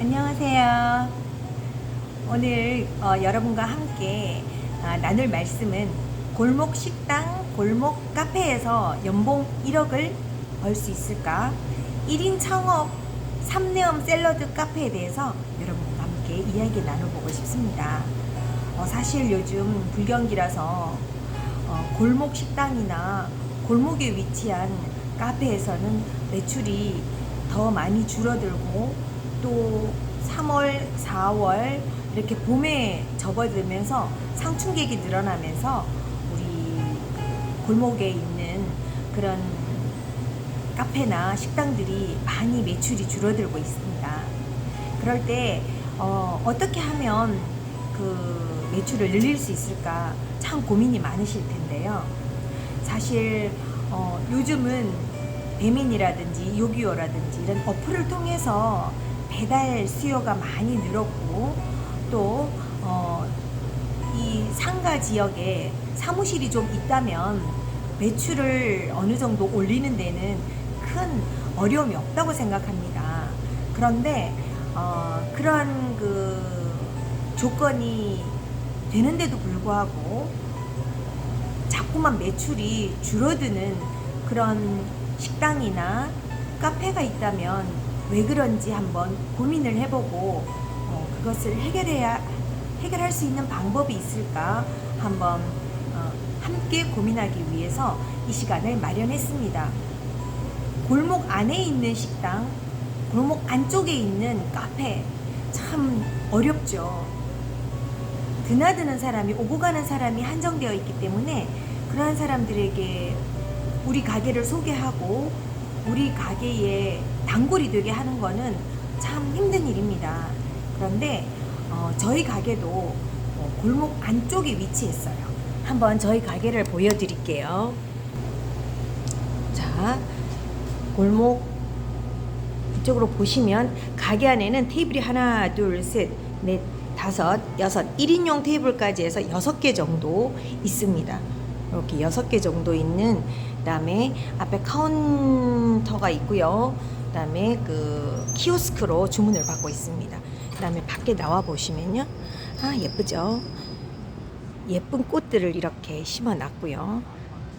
안녕하세요. 오늘 어, 여러분과 함께 아, 나눌 말씀은 골목 식당, 골목 카페에서 연봉 1억을 벌 수 있을까? 1인 창업 3내음 샐러드 카페에 대해서 여러분과 함께 이야기 나눠보고 싶습니다. 어, 사실 요즘 불경기라서 어, 골목 식당이나 골목에 위치한 카페에서는 매출이 더 많이 줄어들고 또 3월, 4월 이렇게 봄에 접어들면서 상충객이 늘어나면서 우리 골목에 있는 그런 카페나 식당들이 많이 매출이 줄어들고 있습니다. 그럴 때 어, 어떻게 하면 그 매출을 늘릴 수 있을까 참 고민이 많으실 텐데요. 사실 어, 요즘은 배민이라든지 요기요라든지 이런 어플을 통해서 배달 수요가 많이 늘었고 또 어, 이 상가 지역에 사무실이 좀 있다면 매출을 어느 정도 올리는 데는 큰 어려움이 없다고 생각합니다. 그런데 어, 그런 그 조건이 되는데도 불구하고 자꾸만 매출이 줄어드는 그런 식당이나 카페가 있다면 왜 그런지 한번 고민을 해보고 어, 그것을 해결해야 해결할 수 있는 방법이 있을까 한번 어, 함께 고민하기 위해서 이 시간을 마련했습니다. 골목 안에 있는 식당, 골목 안쪽에 있는 카페 참 어렵죠. 드나드는 사람이 오고 가는 사람이 한정되어 있기 때문에 그러한 사람들에게 우리 가게를 소개하고 우리 가게에 단골이 되게 하는 거는 참 힘든 일입니다. 그런데 어, 저희 가게도 어, 골목 안쪽에 위치했어요. 한번 저희 가게를 보여드릴게요. 자, 골목 이쪽으로 보시면 가게 안에는 테이블이 하나, 둘, 셋, 넷, 다섯, 여섯, 1인용 테이블까지 해서 여섯 개 정도 있습니다. 이렇게 여섯 개 정도 있는 그다음에 앞에 카운터가 있고요. 그다음에 그 키오스크로 주문을 받고 있습니다. 그다음에 밖에 나와 보시면요. 아, 예쁘죠? 예쁜 꽃들을 이렇게 심어 놨고요.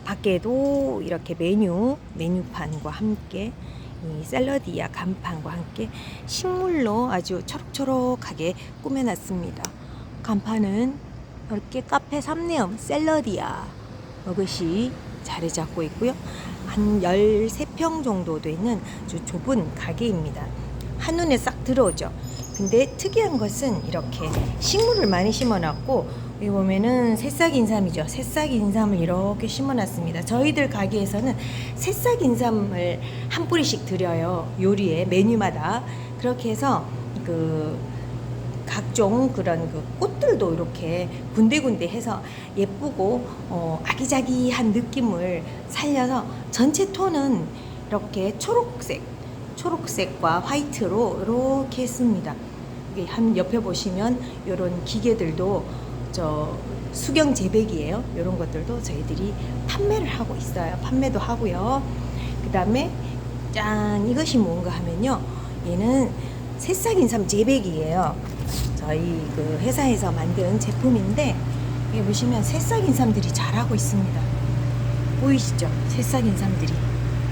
밖에도 이렇게 메뉴, 메뉴판과 함께 이 샐러디아 간판과 함께 식물로 아주 초록초록하게 꾸며놨습니다. 간판은 이렇게 카페 삼내음 샐러디아 이것이 자리 잡고 있고요. 한 13평 정도 되는 아주 좁은 가게입니다. 한눈에 싹 들어오죠. 근데 특이한 것은 이렇게 식물을 많이 심어놨고 여기 보면은 새싹 인삼이죠. 새싹 인삼을 이렇게 심어놨습니다. 저희들 가게에서는 새싹 인삼을 한 뿌리씩 드려요. 요리에 메뉴마다 그렇게 해서 그 각종 그런 그 꽃들도 이렇게 군데군데 해서 예쁘고 어, 아기자기한 느낌을 살려서 전체 톤은 이렇게 초록색, 초록색과 화이트로 이렇게 했습니다. 이게 한 옆에 보시면 이런 기계들도 저 수경 재배기예요. 이런 것들도 저희들이 판매를 하고 있어요. 판매도 하고요. 그 다음에 짠 이것이 뭔가 하면요. 얘는 새싹 인삼 재배기예요. 저희 그 회사에서 만든 제품인데 여기 보시면 새싹 인삼들이 자라고 있습니다. 보이시죠? 새싹 인삼들이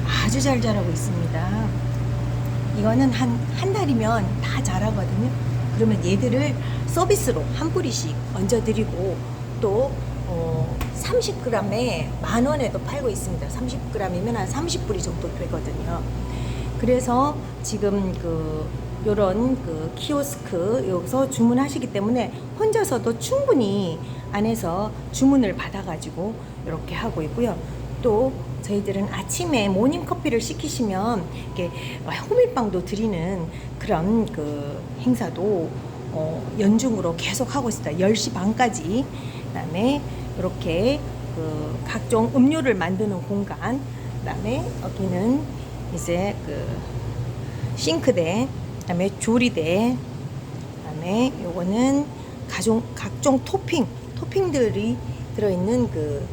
아주 잘 자라고 있습니다. 이거는 한, 한 달이면 다 자라거든요. 그러면 얘들을 서비스로 한 뿌리씩 얹어드리고 또 어, 30g에 만 원에도 팔고 있습니다. 30g이면 한 30불이 정도 되거든요. 그래서 지금 그 요런 그 키오스크 여기서 주문하시기 때문에 혼자서도 충분히 안에서 주문을 받아가지고 이렇게 하고 있고요. 또 저희들은 아침에 모닝 커피를 시키시면 이렇게 호밀빵도 드리는 그런 그 행사도 어, 연중으로 계속 하고 있습니다. 10시 반까지. 그다음에 이렇게 그 각종 음료를 만드는 공간. 그다음에 여기는 이제 그 싱크대, 그다음에 조리대, 그다음에 요거는 가종 각종 토핑, 토핑들이 들어있는 그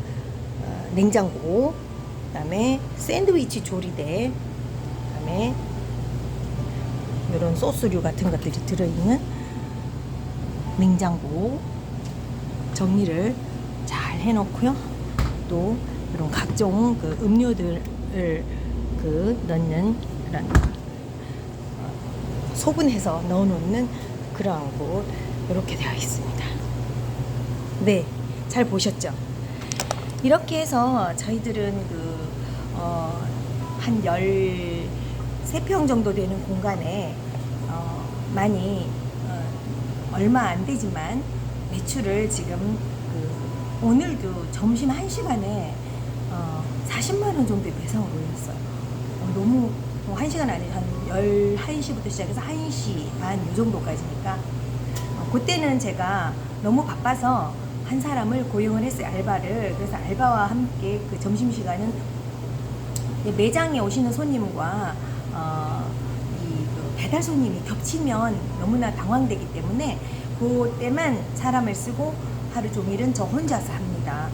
어, 냉장고, 그다음에 샌드위치 조리대, 그다음에 이런 소스류 같은 것들이 들어있는 냉장고 정리를 잘 해놓고요. 또 이런 각종 그 음료들을 그 넣는 그런 어, 소분해서 넣어놓는 그러한 곳 이렇게 되어 있습니다. 네, 잘 보셨죠? 이렇게 해서 저희들은 그, 어, 한 13평 정도 되는 공간에, 어, 많이, 어, 얼마 안 되지만 매출을 지금 그, 오늘도 점심 1시간에, 어, 40만 원 정도의 배상을 올렸어요. 어, 너무, 뭐 1시간 아니, 한 11시부터 시작해서 1시 반 이 정도까지니까, 어, 그때는 제가 너무 바빠서 한 사람을 고용을 했어요 알바를 그래서 알바와 함께 그 점심 시간은 매장에 오시는 손님과 어, 이그 배달 손님이 겹치면 너무나 당황되기 때문에 그때만 사람을 쓰고 하루 종일은 저 혼자서 합니다.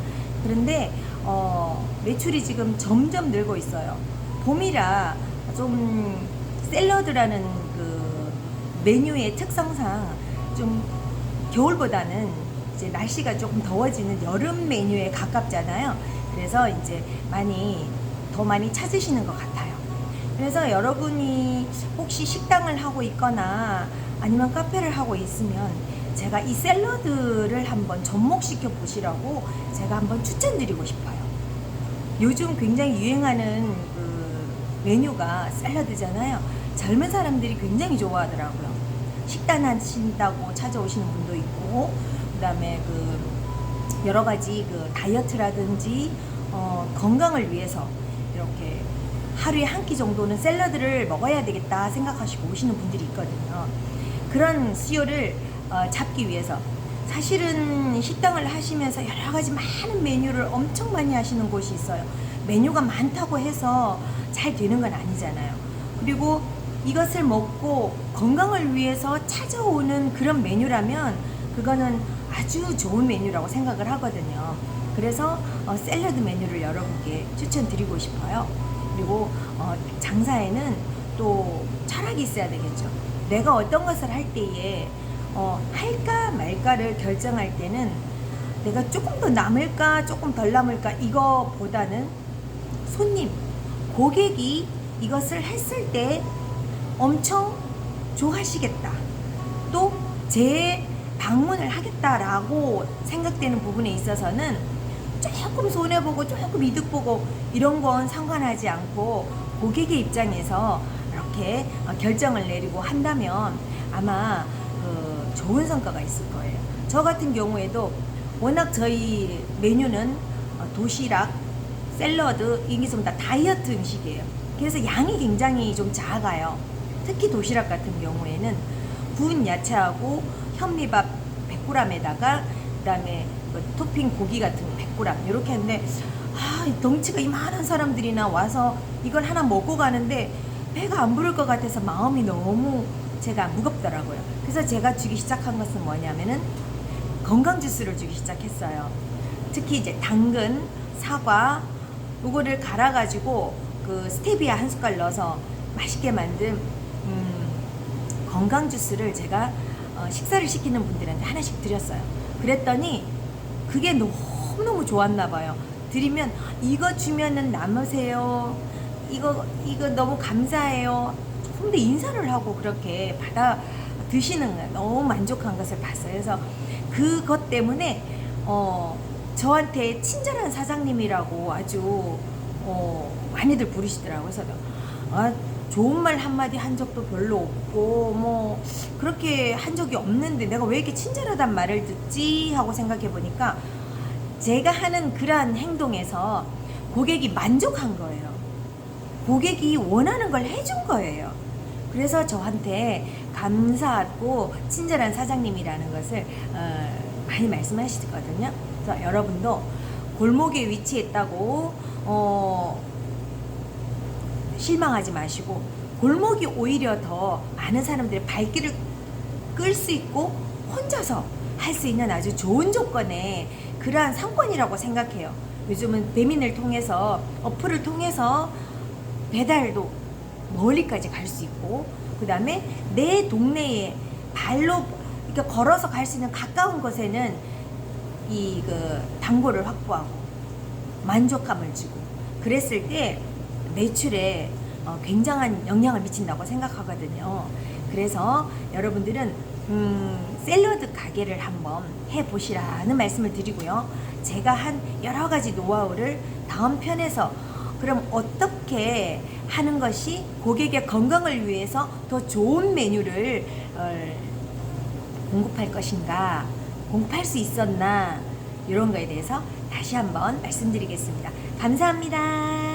그런데 어, 매출이 지금 점점 늘고 있어요. 봄이라 좀 샐러드라는 그 메뉴의 특성상 좀 겨울보다는 이제 날씨가 조금 더워지는 여름 메뉴에 가깝잖아요. 그래서 이제 많이 더 많이 찾으시는 것 같아요. 그래서 여러분이 혹시 식당을 하고 있거나 아니면 카페를 하고 있으면 제가 이 샐러드를 한번 접목시켜 보시라고 제가 한번 추천드리고 싶어요. 요즘 굉장히 유행하는 그 메뉴가 샐러드잖아요. 젊은 사람들이 굉장히 좋아하더라고요. 식단 하신다고 찾아오시는 분도 있고, 그 다음에 그 여러 가지 그 다이어트라든지 어, 건강을 위해서 이렇게 하루에 한 끼 정도는 샐러드를 먹어야 되겠다 생각하시고 오시는 분들이 있거든요. 그런 수요를 어, 잡기 위해서 사실은 식당을 하시면서 여러 가지 많은 메뉴를 엄청 많이 하시는 곳이 있어요. 메뉴가 많다고 해서 잘 되는 건 아니잖아요. 그리고 이것을 먹고 건강을 위해서 찾아오는 그런 메뉴라면 그거는 아주 좋은 메뉴라고 생각을 하거든요. 그래서 어, 샐러드 메뉴를 여러분께 추천드리고 싶어요. 그리고 어, 장사에는 또 철학이 있어야 되겠죠. 내가 어떤 것을 할 때에 어, 할까 말까를 결정할 때는 내가 조금 더 남을까 조금 덜 남을까 이거보다는 손님, 고객이 이것을 했을 때 엄청 좋아하시겠다. 또제 방문을 하겠다라고 생각되는 부분에 있어서는 조금 손해보고 조금 이득 보고 이런 건 상관하지 않고 고객의 입장에서 이렇게 어, 결정을 내리고 한다면 아마 그 좋은 성과가 있을 거예요. 저 같은 경우에도 워낙 저희 메뉴는 어, 도시락, 샐러드 좀다 다이어트 음식이에요. 그래서 양이 굉장히 좀 작아요. 특히 도시락 같은 경우에는 구운 야채하고 현미밥 100g에다가 그다음에 그 토핑 고기 같은 거 100g 이렇게 했는데 아, 이 덩치가 이만한 사람들이나 와서 이걸 하나 먹고 가는데 배가 안 부를 것 같아서 마음이 너무 제가 무겁더라고요. 그래서 제가 주기 시작한 것은 뭐냐면은 건강 주스를 주기 시작했어요. 특히 이제 당근, 사과 요거를 갈아 가지고 그 스테비아 한 숟갈 넣어서 맛있게 만든 음, 건강 주스를 제가 어, 식사를 시키는 분들한테 하나씩 드렸어요. 그랬더니 그게 너무너무 좋았나 봐요. 드리면 이거 주면은 남으세요. 이거 이거 너무 감사해요. 더 인사를 하고 그렇게 받아 드시는 거예요. 너무 만족한 것을 봤어요. 그래서 그것 때문에 어 저한테 친절한 사장님이라고 아주 어 많이들 부르시더라고요. 그래서 아 좋은 말 한마디 한 적도 별로 없고 뭐 그렇게 한 적이 없는데 내가 왜 이렇게 친절하단 말을 듣지 하고 생각해 보니까 제가 하는 그러한 행동에서 고객이 만족한 거예요. 고객이 원하는 걸 해준 거예요. 그래서 저한테 감사하고 친절한 사장님이라는 것을 어, 많이 말씀하시거든요. 그래서 여러분도 골목에 위치했다고 어, 실망하지 마시고 골목이 오히려 더 많은 사람들의 발길을 끌 수 있고 혼자서 할 수 있는 아주 좋은 조건의 그러한 상권이라고 생각해요. 요즘은 배민을 통해서 어플을 통해서 배달도 멀리까지 갈 수 있고 그 다음에 내 동네에 발로 이렇게 걸어서 갈 수 있는 가까운 곳에는 이 그 단골을 확보하고 만족감을 주고 그랬을 때 매출에 어, 굉장한 영향을 미친다고 생각하거든요. 그래서 여러분들은 음, 샐러드 가게를 한번 해보시라는 말씀을 드리고요. 제가 한 여러 가지 노하우를 다음 편에서 그럼 어떻게 하는 것이 고객의 건강을 위해서 더 좋은 메뉴를 어, 공급할 것인가, 공급할 수 있었나 이런 거에 대해서 다시 한번 말씀드리겠습니다. 감사합니다.